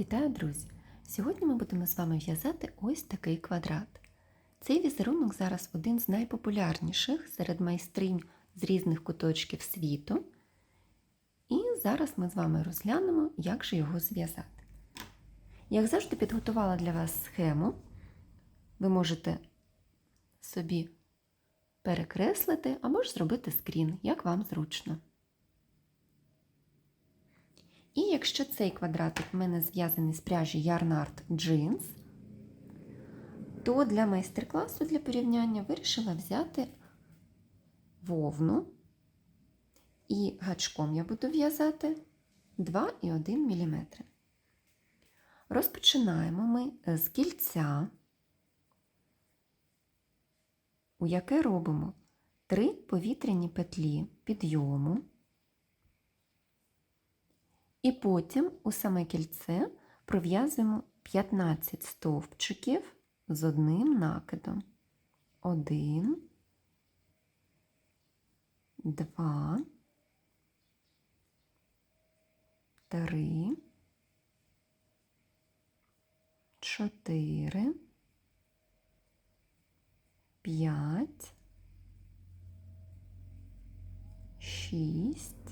Вітаю, друзі! Сьогодні ми будемо з вами в'язати ось такий квадрат. Цей візерунок зараз один з найпопулярніших серед майстринь з різних куточків світу. І зараз ми з вами розглянемо, як же його зв'язати. Як завжди, підготувала для вас схему. Ви можете собі перекреслити або ж зробити скрін, як вам зручно. І якщо цей квадратик в мене зв'язаний з пряжі Art Jeans, то для майстер-класу для порівняння вирішила взяти вовну. І гачком я буду в'язати 2,1 мм. Розпочинаємо ми з кільця, у яке робимо 3 повітряні петлі підйому. І потім у саме кільце пров'язуємо 15 стовпчиків з одним накидом. Один, два, три, чотири, п'ять, шість.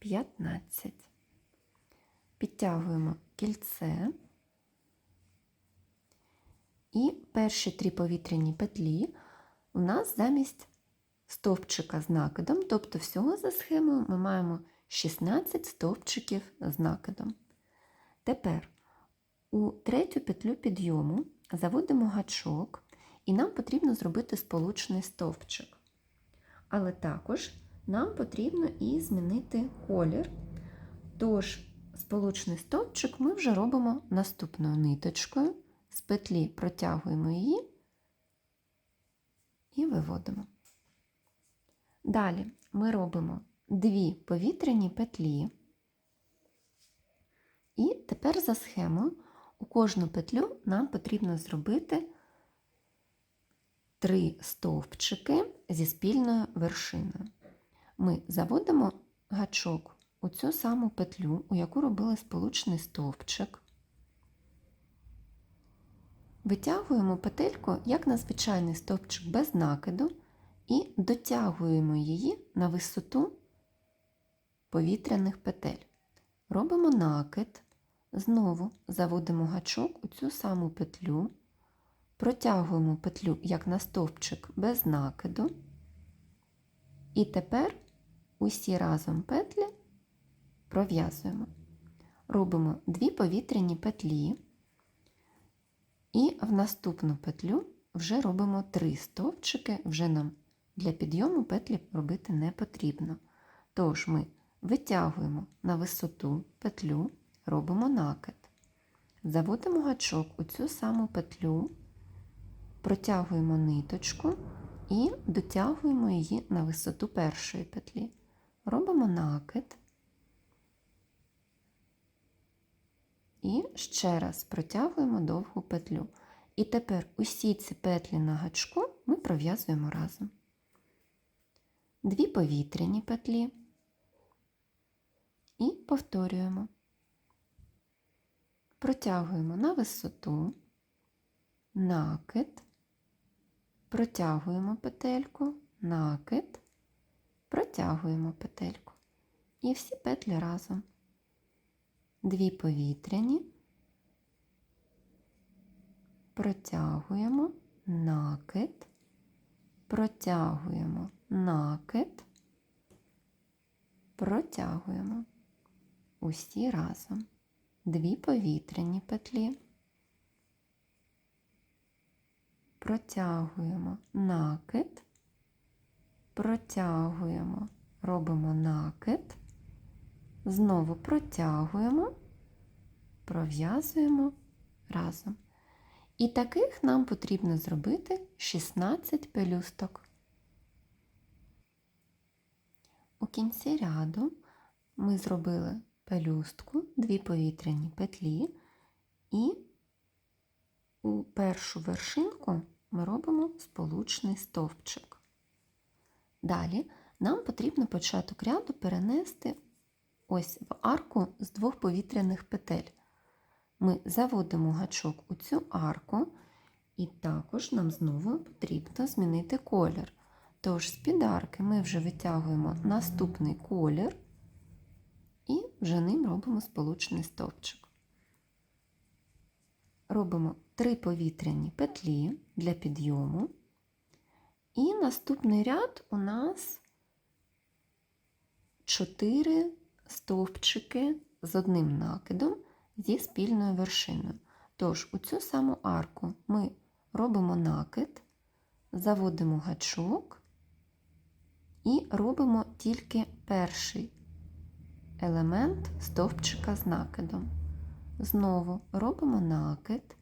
15. Підтягуємо кільце і перші три повітряні петлі у нас замість стовпчика з накидом, тобто всього за схемою ми маємо 16 стовпчиків з накидом. Тепер у третю петлю підйому заводимо гачок, і нам потрібно зробити сполучний стовпчик. Але також нам потрібно і змінити колір. Тож, сполучний стовпчик ми вже робимо наступною ниточкою, з петлі протягуємо її і виводимо. Далі ми робимо дві повітряні петлі, і тепер за схемою у кожну петлю нам потрібно зробити три стовпчики зі спільною вершиною ми заводимо гачок у цю саму петлю, у яку робили сполучний стовпчик. Витягуємо петельку, як на звичайний стовпчик без накиду, і дотягуємо її на висоту повітряних петель. Робимо накид, знову заводимо гачок у цю саму петлю, протягуємо петлю як на стовпчик без накиду. І тепер усі разом петлі пров'язуємо. Робимо дві повітряні петлі, і в наступну петлю вже робимо три стовпчики, вже нам для підйому петлі робити не потрібно. Тож ми витягуємо на висоту петлю, робимо накид, заводимо гачок у цю саму петлю, протягуємо ниточку і дотягуємо її на висоту першої петлі робимо накид і ще раз протягуємо довгу петлю. І тепер усі ці петлі на гачку ми пров'язуємо разом. Дві повітряні петлі і повторюємо. Протягуємо на висоту, накид, протягуємо петельку, накид, протягуємо петельку. І всі петлі разом. Дві повітряні, протягуємо накид, протягуємо накид, протягуємо усі разом. Дві повітряні петлі, протягуємо накид, протягуємо, робимо накид, знову протягуємо, пров'язуємо разом. І таких нам потрібно зробити 16 пелюсток. У кінці ряду ми зробили пелюстку, дві повітряні петлі, і у першу вершинку ми робимо сполучний стовпчик. Далі нам потрібно початок ряду перенести ось в арку з двох повітряних петель. Ми заводимо гачок у цю арку, і також нам знову потрібно змінити колір. Тож з-під арки ми вже витягуємо наступний колір і вже ним робимо сполучний стовпчик. Робимо три повітряні петлі для підйому. І наступний ряд у нас 4 стовпчики з одним накидом зі спільною вершиною. Тож у цю саму арку ми робимо накид, заводимо гачок і робимо тільки перший елемент стовпчика з накидом. Знову робимо накид,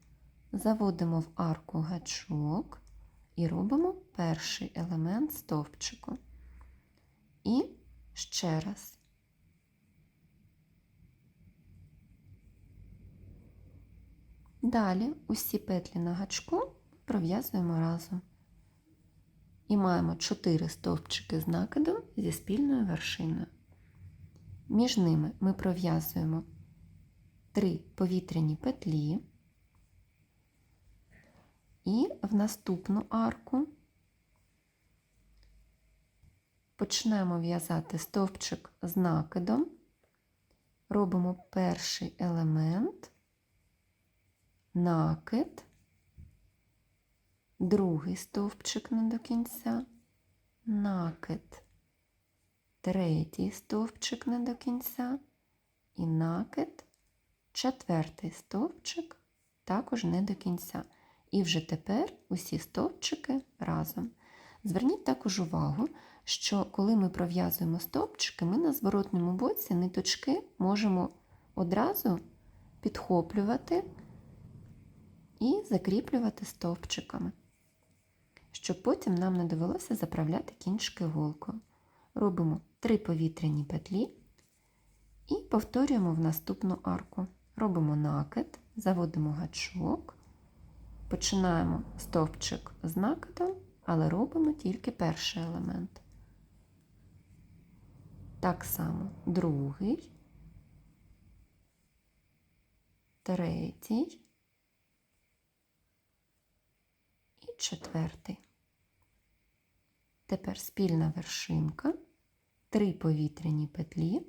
заводимо в арку гачок і робимо перший елемент стовпчику. І ще раз. Далі усі петлі на гачку пров'язуємо разом. І маємо 4 стовпчики з накидом зі спільною вершиною. Між ними ми пров'язуємо 3 повітряні петлі і в наступну арку почнемо в'язати стовпчик з накидом, робимо перший елемент, накид, другий стовпчик не до кінця, накид, третій стовпчик не до кінця. І накид, четвертий стовпчик також не до кінця. І вже тепер усі стовпчики разом. Зверніть також увагу, що коли ми пров'язуємо стовпчики, ми на зворотному боці ниточки можемо одразу підхоплювати і закріплювати стовпчиками, щоб потім нам не довелося заправляти кінчики голкою. Робимо три повітряні петлі і повторюємо в наступну арку. Робимо накид, заводимо гачок. Починаємо стовпчик з накидом, але робимо тільки перший елемент. Так само другий, третій і четвертий. Тепер спільна вершинка, три повітряні петлі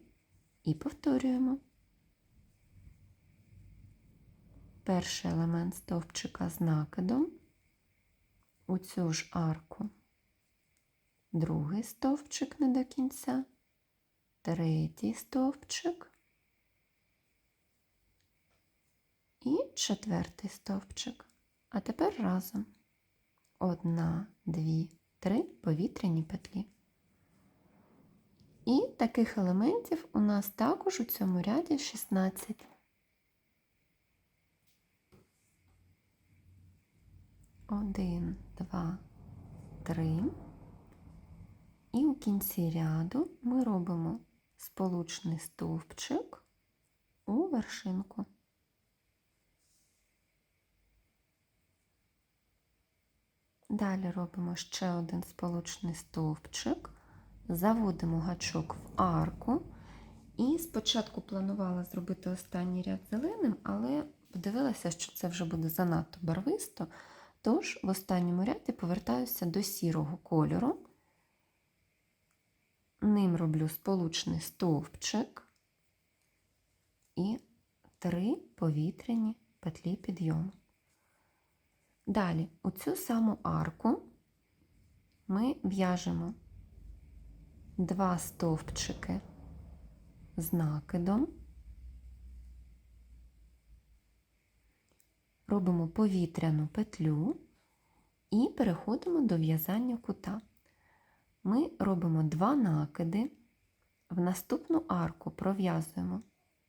і повторюємо. перший елемент стовпчика з накидом, у цю ж арку, другий стовпчик не до кінця, третій стовпчик і четвертий стовпчик. А тепер разом одна, дві, три повітряні петлі. І таких елементів у нас також у цьому ряді 16. Один, два, три. І у кінці ряду ми робимо сполучний стовпчик у вершинку. Далі робимо ще один сполучний стовпчик, заводимо гачок в арку. І спочатку планувала зробити останній ряд зеленим, але подивилася, що це вже буде занадто барвисто. Тож в останньому ряді повертаюся до сірого кольору, ним роблю сполучний стовпчик і три повітряні петлі підйому. Далі у цю саму арку ми в'яжемо два стовпчики з накидом. робимо повітряну петлю і переходимо до в'язання кута. Ми робимо два накиди, в наступну арку пров'язуємо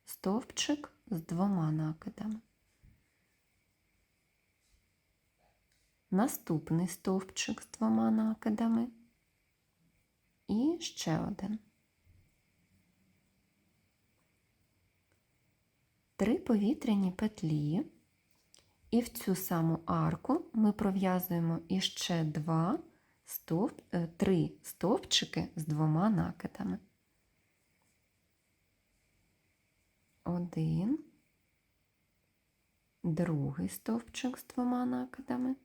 стовпчик з двома накидами. Наступний стовпчик з двома накидами і ще один. Три повітряні петлі, і в цю саму арку ми пров'язуємо іще два стовп, е, три стовпчики з двома накидами. Один, другий стовпчик з двома накидами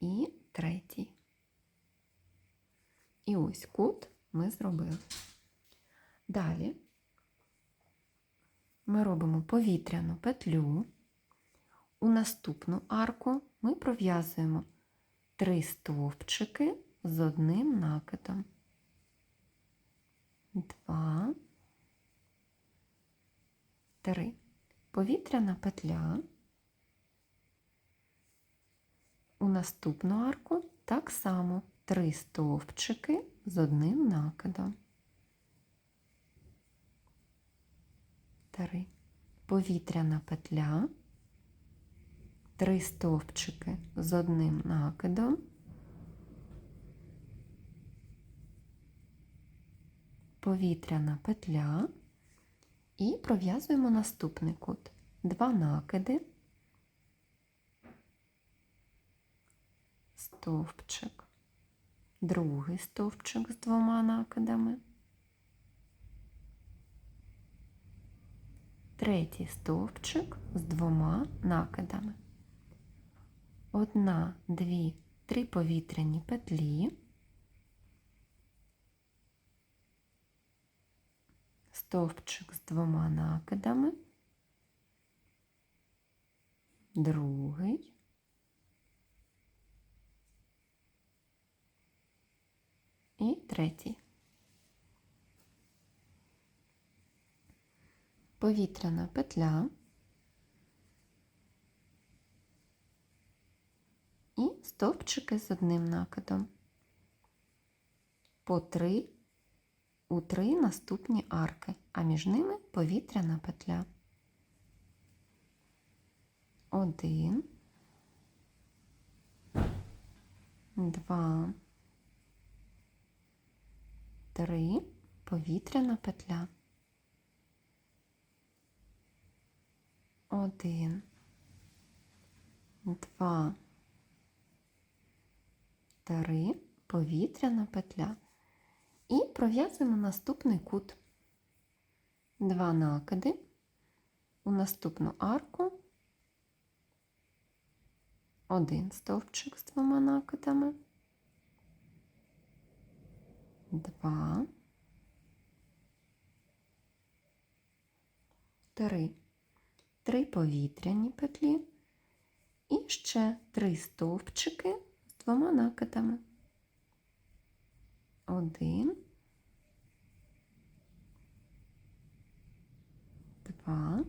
і третій. І ось кут ми зробили. Далі ми робимо повітряну петлю. У наступну арку ми пров'язуємо три стовпчики з одним накидом. Два, три. Повітряна петля. У наступну арку так само три стовпчики з одним накидом. Три. Повітряна петля, три стовпчики з одним накидом. Повітряна петля і пров'язуємо наступний кут. Два накиди. стовпчик, другий стовпчик з двома накидами, третій стовпчик з двома накидами. Одна, дві, три повітряні петлі, стовпчик з двома накидами, другий, і третій. Повітряна петля і стовпчики з одним накидом. По три у три наступні арки, а між ними повітряна петля. Один, два, три повітряна петля. Один, два, три повітряна петля. І пров'язуємо наступний кут. Два накиди. У наступну арку, один стовпчик з двома накидами. Два, три, три повітряні петлі. І ще три стовпчики двома накидами. Один, два,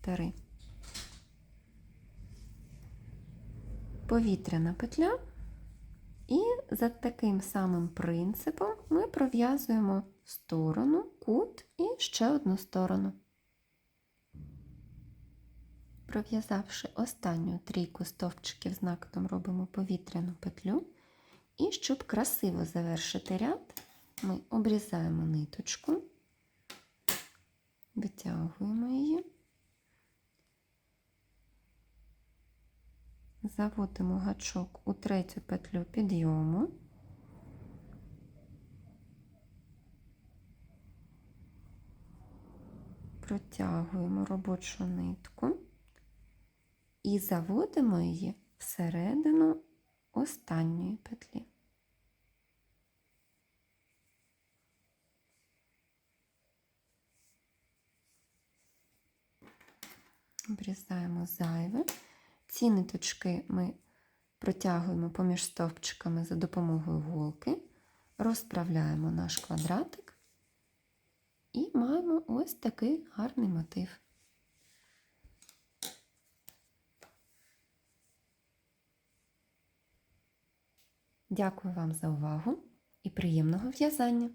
три. повітряна петля, і за таким самим принципом ми пров'язуємо сторону, кут і ще одну сторону. Пров'язавши останню трійку стовпчиків з накидом, робимо повітряну петлю. І щоб красиво завершити ряд, ми обрізаємо ниточку, витягуємо її. заводимо гачок у третю петлю підйому, протягуємо робочу нитку і заводимо її всередину останньої петлі. Обрізаємо зайве. Ці ниточки ми протягуємо поміж стовпчиками за допомогою голки, розправляємо наш квадратик і маємо ось такий гарний мотив. Дякую вам за увагу і приємного в'язання!